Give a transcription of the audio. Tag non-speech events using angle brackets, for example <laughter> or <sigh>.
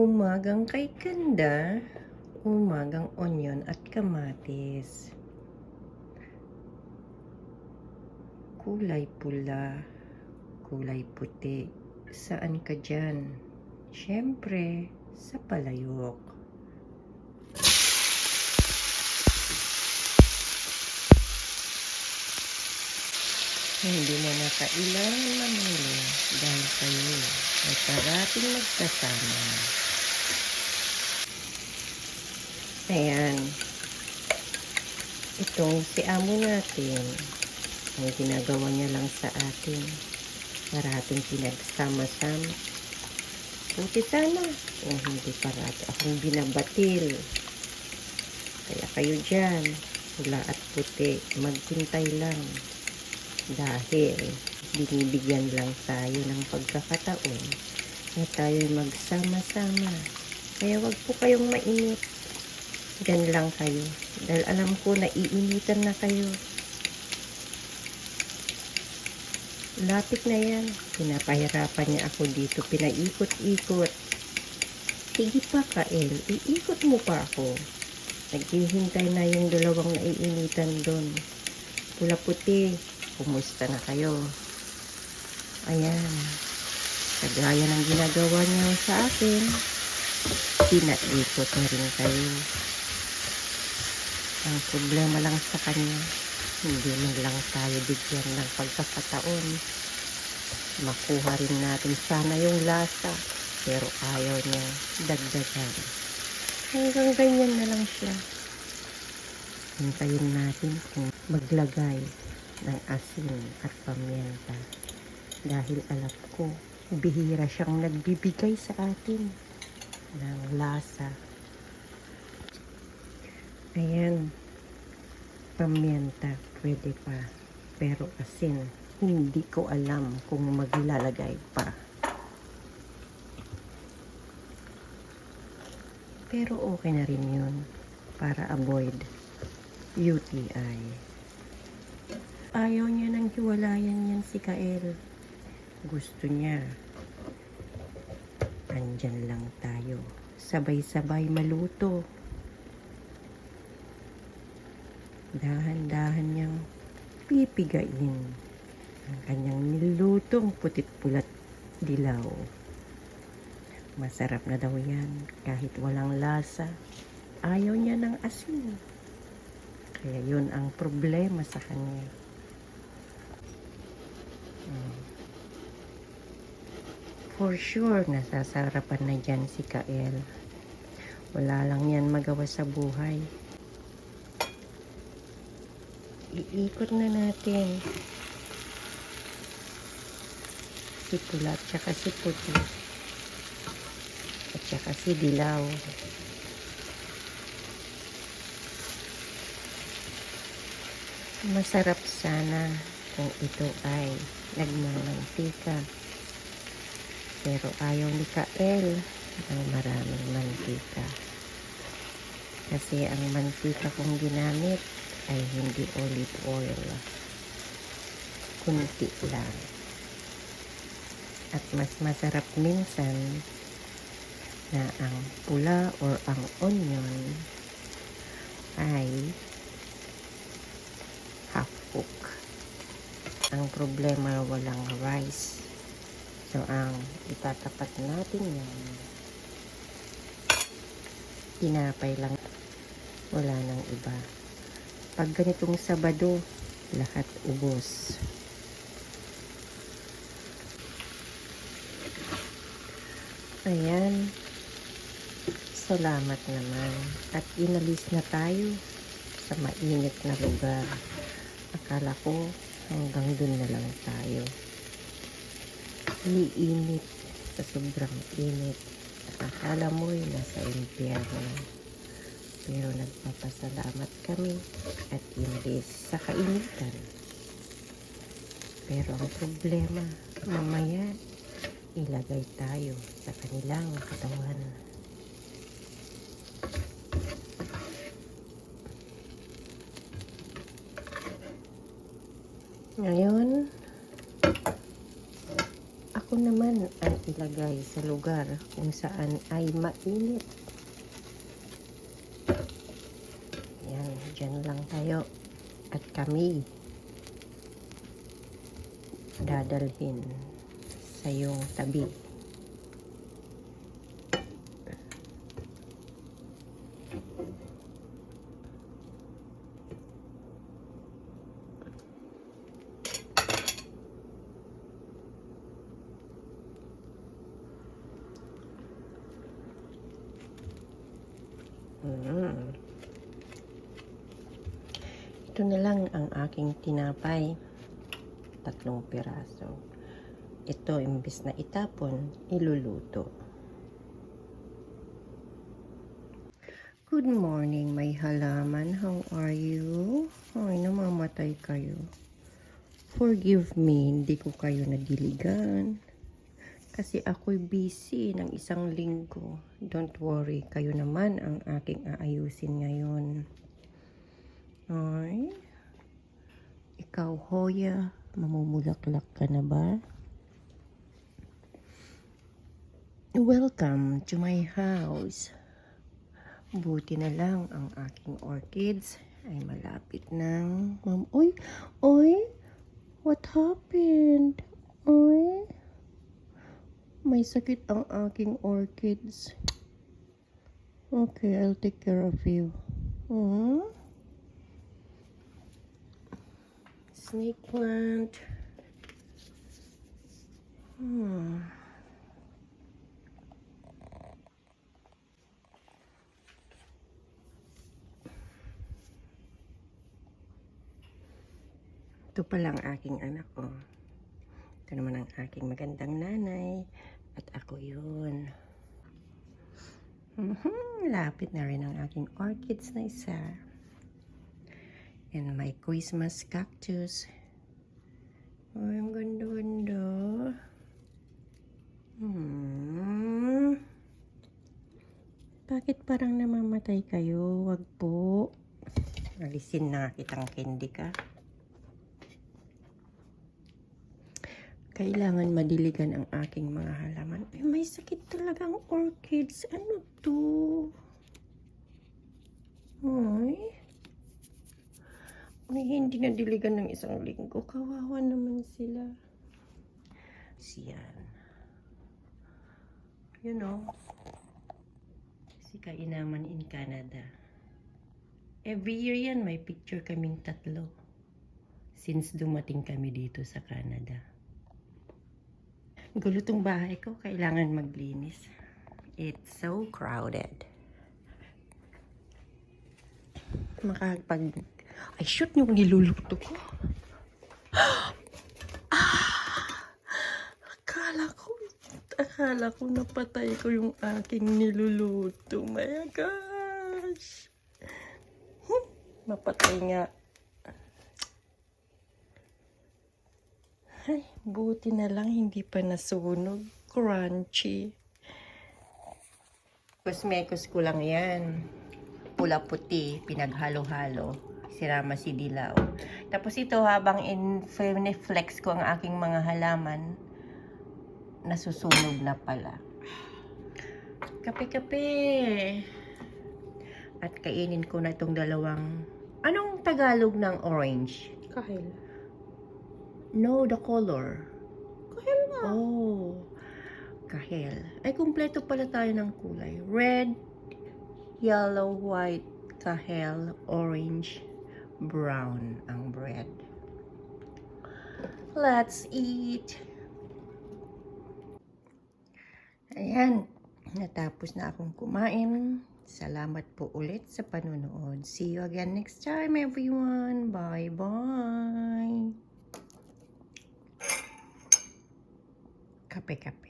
Umagang kay ganda, umagang onion at kamatis. Kulay pula, kulay puti. Saan ka dyan? Siyempre, sa palayok. Hindi na kailangan mamili dahil kayo ay parating magkasama. Ayan. Itong si amo natin, ang ginagawa niya lang sa atin para ating pinagsama-sama. Buti sana kung hindi parati akong binabatil. Kaya kayo dyan, pula at puti, magtintay lang dahil binibigyan lang tayo ng pagkakataon na tayo magsama-sama. Kaya wag po kayong mainit. Diyan lang kayo. Dahil alam ko na iinitan na kayo. Lapit na yan. Pinapahirapan niya ako dito. Pinaikot-ikot. Sige pa, Kael. Iikot mo pa ako. Naghihintay na yung dalawang naiinitan doon. Pula puti. Kumusta na kayo? Ayan. Kagaya ng ginagawa niya sa akin, pinaikot na rin kayo. Ang problema lang sa kanya, hindi man lang tayo bigyan ng pagkakataon. Makuha rin natin sana yung lasa, pero ayaw niya dagdagan. Hanggang ganyan na lang siya. Hintayin natin kung maglagay ng asin at pamyenta dahil alam ko bihira siyang nagbibigay sa atin ng lasa. Ayan, pamyenta pwede pa pero asin hindi ko alam kung maglalagay pa. Pero okay na rin yun para avoid UTI. Ayaw niya ng hiwalayan yan si Kael. Gusto niya. Andyan lang tayo. Sabay-sabay maluto. Dahan-dahan niyang pipigain ang kanyang nilutong putit-pulat dilaw. Masarap na daw yan kahit walang lasa. Ayaw niya ng asin. Kaya yun ang problema sa kanya. Mm. For sure, nasasarapan na dyan si Kael. Wala lang yan magawa sa buhay. Iikot na natin. Si pula at saka si puti. At saka si dilaw. Masarap sana kung ito ay nagmamantika. Pero ayaw ni Kael ng maraming mantika. Kasi ang mantika kong ginamit ay hindi olive oil. Kunti lang. At mas masarap minsan na ang pula or ang onion ay half cook. Ang problema walang rice. So, ang itatapat natin yan, tinapay lang. Wala nang iba. Pag ganitong Sabado, lahat ubos. Ayan. Salamat naman. At inalis na tayo sa mainit na lugar. Akala ko hanggang dun na lang tayo. Iinit sa sobrang init. Akala mo'y nasa impyerno. Pero nagpapasalamat kami at inalis sa kainitan. Pero ang problema, mamaya ilagay tayo sa kanilang katawan. Ngayon, ako ko naman ang ilagay sa lugar kung saan ay mainit. Yan, dyan lang tayo. At kami dadalhin sa iyong tabi. Mm. Ito na lang ang aking tinapay. Tatlong piraso. Ito, imbis na itapon, iluluto. Good morning, my halaman. How are you? Ay, namamatay kayo. Forgive me, hindi ko kayo nadiligan. Kasi ako'y busy ng isang linggo. Don't worry, kayo naman ang aking aayusin ngayon. Ay, ikaw, Hoya, mamumulaklak ka na ba? Welcome to my house. Buti na lang ang aking orchids ay malapit ng... Ma'am, oy, oy, what happened? Oy, may sakit ang aking orchids. Okay, I'll take care of you. Hmm? Snake plant. Hmm. Ito pala ang aking anak ko. Ito naman ang aking magandang nanay. At ako yun. Mhm, Lapit na rin ang aking orchids na isa. And my Christmas cactus. Ay, ang ganda-ganda. Hmm. Bakit parang namamatay kayo? Wag po. Alisin na kitang candy ka. Kailangan madiligan ang aking mga halaman. Ay, may sakit talagang orchids. Ano to? Ay. May hindi na diligan ng isang linggo. Kawawa naman sila. Siyan. You know, si Kainaman in Canada. Every year yan, may picture kaming tatlo. Since dumating kami dito sa Canada. Gulo tong bahay ko, kailangan maglinis. It's so crowded. Makapag... Ay, shoot yung niluluto ko. <gasps> Ah! Akala ko, akala ko napatay ko yung aking niluluto. My gosh. Hmm, Mapatay nga. Ay, buti na lang hindi pa nasunog. Crunchy. Kusmekos ko lang yan. Pula-puti, pinaghalo-halo. Sirama si dilaw. Tapos ito, habang in flex ko ang aking mga halaman, nasusunog na pala. Kape-kape. At kainin ko na itong dalawang... Anong Tagalog ng orange? Kahil. No, the color. Kahil nga. Oh, kahel. Ay, kumpleto pala tayo ng kulay. Red, yellow, white, kahel, orange, brown ang bread. Let's eat! Ayan, natapos na akong kumain. Salamat po ulit sa panonood. See you again next time, everyone. Bye-bye! Kape-kape.